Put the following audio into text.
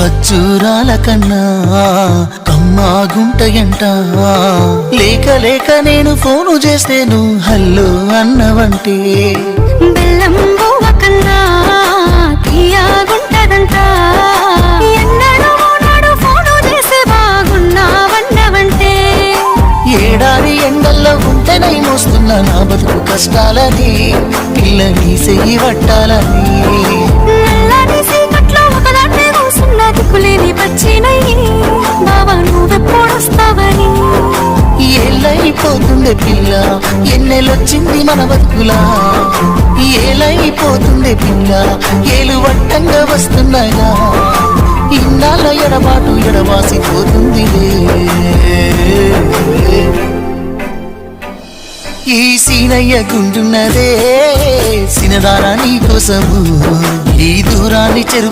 ఖర్జూరాల కన్నా కమ్మాగుంటయంట లేక లేక నేను ఫోను చేస్తే నువ్వు హల్లో అన్నవంటే బెల్లం కన్నా తీయగుంటదంట ఏడాది ఎండల్లో ఉంటేనై మోస్తున్నా నా బతుకు కష్టాలని. పిల్లని సెయ్యి పట్టాలని. దిక్కులేని బావా నువ్వెప్పుడొస్తావని ఏలైపోతుండే పిల్ల ఎన్నెలొచ్చింది మన బతుకులా? ఏలైపోతుంది పిల్ల ఏలు వట్టంగా వస్తున్నాయా ఇన్నాళ్ళ ఎడబాటు ఎడవాసిపోతుంది ఈ సీనయ్య గుండున్నదే సినదారా నీ కోసము ఈ దూరాన్ని చెరు